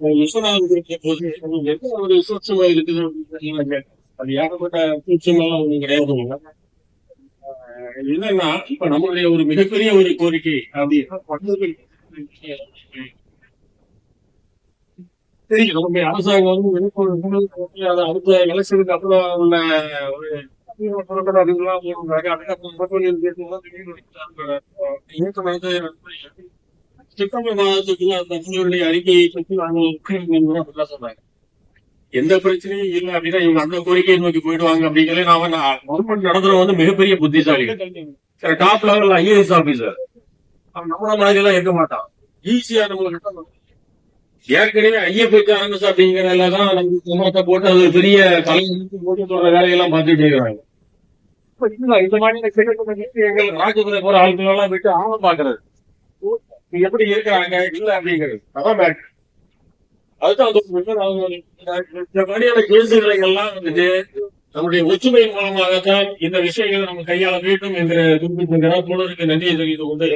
விஸ்வநாதன் போது எந்த ஒரு சூட்சமா இருக்குது அப்படின்னு அது ஏகப்பட்ட என்னன்னா இப்ப நம்மளுடைய ஒரு மிகப்பெரிய ஒரு கோரிக்கை அப்படின்னா தெரியும். நம்முடைய அரசாங்கம் வந்து அடுத்த எலெக்ஷனுக்கு அப்புறம் உள்ள ஒரு அதுக்கப்புறம் பேசும்போது திடீர்னு ஒரு இயக்கம் வந்து செப்டம்பர் மாதத்துக்குள்ள அந்த அவங்களுடைய அறிக்கையை பற்றி நாங்கள் அப்படிலாம் சொன்னாங்க எந்த பிரச்சனையும் இல்லை அப்படின்னா இவங்க அந்த கோரிக்கையை நோக்கி போயிடுவாங்க அப்படிங்கிறத நாம கவர்மெண்ட் நடத்துறவங்க வந்து மிகப்பெரிய புத்திசாலி டாப் லெவல் ஐஏஎஸ் ஆபீசர் அவன் நம்மள மாதிரி எல்லாம் இருக்க மாட்டான். ஈஸியா நம்மளுக்கு ஏற்கனவே ஐஎஃப்ஐ ஆரம்பிச்சு அப்படிங்கிறதுல தான் நம்ம சுமத்தை போட்டு அது பெரிய கலைஞருக்கு போட்டு சொல்ற வேலையெல்லாம் பார்த்துட்டு இருக்கிறாங்க. இல்ல, இந்த மாதிரி எங்களை எங்கள் ராஜபுரம் போற ஆட்கள் எல்லாம் விட்டு ஆழம் பாக்குறது எப்படி இருக்கிறாங்க? இல்ல அப்படிங்கிறது அதான் மேட் அதுதான் அந்த விஷயம் இந்த மாதிரியான கேசுகளை எல்லாம் வந்துட்டு நம்முடைய ஒற்றுமையின் மூலமாகத்தான் இந்த விஷயங்களை நம்ம கையாள வேண்டும் என்று குறிப்பிட்டிருக்கிறார் தோழருக்கு நன்றியை தெரிவித்துக் கொண்டு